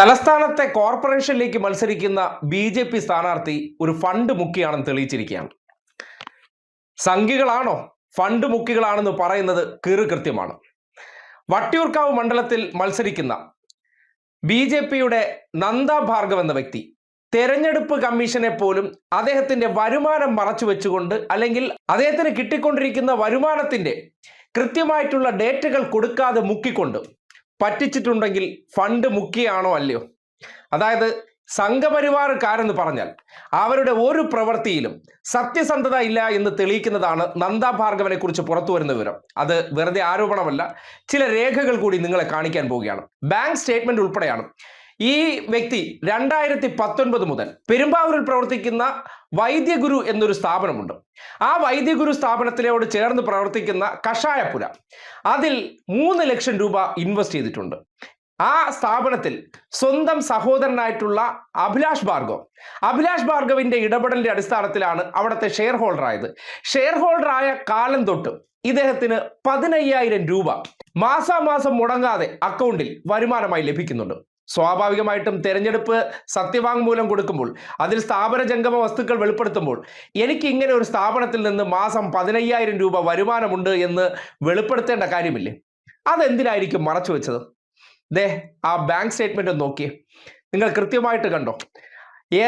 തലസ്ഥാനത്തെ കോർപ്പറേഷനിലേക്ക് മത്സരിക്കുന്ന B J P സ്ഥാനാർത്ഥി ഒരു ഫണ്ട് മുക്കിയാണെന്ന് തെളിയിച്ചിരിക്കുകയാണ്. സംഖ്യകളാണോ ഫണ്ട് മുക്കികളാണെന്ന് പറയുന്നത് കീറു കൃത്യമാണ്. വട്ടിയൂർക്കാവ് മണ്ഡലത്തിൽ മത്സരിക്കുന്ന ബി ജെ പിയുടെ നന്ദ ഭാർഗവ് എന്ന വ്യക്തി തെരഞ്ഞെടുപ്പ് കമ്മീഷനെ പോലും അദ്ദേഹത്തിന്റെ വരുമാനം മറച്ചു വെച്ചുകൊണ്ട് അല്ലെങ്കിൽ അദ്ദേഹത്തിന് കിട്ടിക്കൊണ്ടിരിക്കുന്ന വരുമാനത്തിന്റെ കൃത്യമായിട്ടുള്ള ഡേറ്റകൾ കൊടുക്കാതെ മുക്കിക്കൊണ്ട് പറ്റിച്ചിട്ടുണ്ടെങ്കിൽ ഫണ്ട് മുക്കിയാണോ അല്ലയോ? അതായത് സംഘപരിവാറുകാരെന്ന് പറഞ്ഞാൽ അവരുടെ ഒരു പ്രവൃത്തിയിലും സത്യസന്ധത ഇല്ല എന്ന് തെളിയിക്കുന്നതാണ് നന്ദാ ഭാർഗവനെ കുറിച്ച് പുറത്തു വരുന്ന വിവരം. അത് വെറുതെ ആരോപണമല്ല ചില രേഖകൾ കൂടി നിങ്ങളെ കാണിക്കാൻ പോവുകയാണ്. ബാങ്ക് സ്റ്റേറ്റ്മെന്റ് ഉൾപ്പെടെയാണ് ഈ വ്യക്തി രണ്ടായിരത്തി പത്തൊൻപത് മുതൽ പെരുമ്പാവൂരിൽ പ്രവർത്തിക്കുന്ന വൈദ്യഗുരു എന്നൊരു സ്ഥാപനമുണ്ട്. ആ വൈദ്യഗുരു സ്ഥാപനത്തിലോട് ചേർന്ന് പ്രവർത്തിക്കുന്ന കഷായപ്പുര. അതിൽ മൂന്ന് ലക്ഷം രൂപ ഇൻവെസ്റ്റ് ചെയ്തിട്ടുണ്ട്. ആ സ്ഥാപനത്തിൽ സ്വന്തം സഹോദരനായിട്ടുള്ള അഭിലാഷ് ഭാർഗവ്. അഭിലാഷ് ഭാർഗവിന്റെ ഇടപെടലിന്റെ അടിസ്ഥാനത്തിലാണ് അവിടുത്തെ ഷെയർ ഹോൾഡർ ആയത് ഷെയർ ഹോൾഡർ ആയ കാലം തൊട്ട് ഇദ്ദേഹത്തിന് പതിനയ്യായിരം രൂപ മാസാമാസം മുടങ്ങാതെ അക്കൗണ്ടിൽ വരുമാനമായി ലഭിക്കുന്നുണ്ട്. സ്വാഭാവികമായിട്ടും തെരഞ്ഞെടുപ്പ് സത്യവാങ്മൂലം കൊടുക്കുമ്പോൾ അതിൽ സ്ഥാപന ജംഗമ വസ്തുക്കൾ വെളിപ്പെടുത്തുമ്പോൾ എനിക്ക് ഇങ്ങനെ ഒരു സ്ഥാപനത്തിൽ നിന്ന് മാസം പതിനയ്യായിരം രൂപ വരുമാനമുണ്ട് എന്ന് വെളിപ്പെടുത്തേണ്ട കാര്യമില്ലേ? അതെന്തിനായിരിക്കും മറച്ചു വെച്ചത്? ദേ ആ ബാങ്ക് സ്റ്റേറ്റ്മെന്റ് നോക്കിയേ. നിങ്ങൾ കൃത്യമായിട്ട് കണ്ടോ?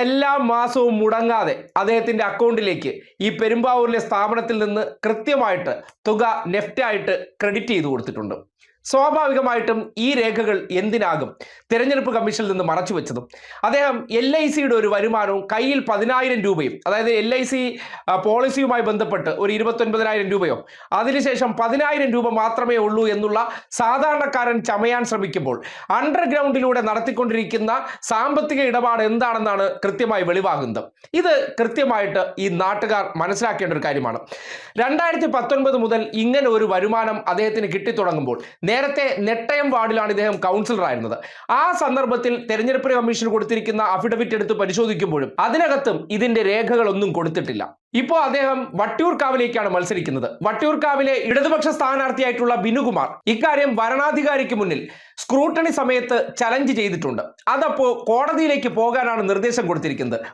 എല്ലാ മാസവും മുടങ്ങാതെ അദ്ദേഹത്തിന്റെ അക്കൗണ്ടിലേക്ക് ഈ പെരുമ്പാവൂരിലെ സ്ഥാപനത്തിൽ നിന്ന് കൃത്യമായിട്ട് തുക നെഫ്റ്റായിട്ട് ക്രെഡിറ്റ് ചെയ്തു കൊടുത്തിട്ടുണ്ട്. സ്വാഭാവികമായിട്ടും ഈ രേഖകൾ എന്തിനാകും? തിരഞ്ഞെടുപ്പ് കമ്മീഷനിൽ നിന്ന് മറച്ചു വെച്ചതും. അദ്ദേഹം എൽ ഐ സിയുടെ ഒരു വരുമാനവും കയ്യിൽ പതിനായിരം രൂപയും അതായത് എൽ ഐ സി പോളിസിയുമായി ബന്ധപ്പെട്ട് ഒരു ഇരുപത്തൊൻപതിനായിരം രൂപയോ അതിനുശേഷം പതിനായിരം രൂപ മാത്രമേ ഉള്ളൂ എന്നുള്ള സാധാരണക്കാരൻ ചമയാൻ ശ്രമിക്കുമ്പോൾ അണ്ടർഗ്രൗണ്ടിലൂടെ നടത്തിക്കൊണ്ടിരിക്കുന്ന സാമ്പത്തിക ഇടപാട് എന്താണെന്നാണ് കൃത്യമായി വെളിവാകുന്നത്. ഇത് കൃത്യമായിട്ട് ഈ നാട്ടുകാർ മനസ്സിലാക്കേണ്ട ഒരു കാര്യമാണ്. രണ്ടായിരത്തി മുതൽ ഇങ്ങനെ ഒരു വരുമാനം അദ്ദേഹത്തിന് കിട്ടിത്തുടങ്ങുമ്പോൾ നേരത്തെ നെട്ടയം വാർഡിലാണ് ഇദ്ദേഹം കൗൺസിലർ ആയിരുന്നത്. ആ സന്ദർഭത്തിൽ തെരഞ്ഞെടുപ്പ് കമ്മീഷൻ കൊടുത്തിരിക്കുന്ന അഫിഡവിറ്റ് എടുത്ത് പരിശോധിക്കുമ്പോഴും അതിനകത്തും ഇതിന്റെ രേഖകളൊന്നും കൊടുത്തിട്ടില്ല. ഇപ്പോൾ അദ്ദേഹം വട്ടിയൂർക്കാവിലേക്കാണ് മത്സരിക്കുന്നത്. വട്ടിയൂർക്കാവിലെ ഇടതുപക്ഷ സ്ഥാനാർത്ഥിയായിട്ടുള്ള ബിനുകുമാർ ഇക്കാര്യം വരണാധികാരിക്ക് മുന്നിൽ സ്ക്രൂട്ടണി സമയത്ത് ചലഞ്ച് ചെയ്തിട്ടുണ്ട്. അതപ്പോ കോടതിയിലേക്ക് പോകാനാണ് നിർദ്ദേശം കൊടുത്തിരിക്കുന്നത്.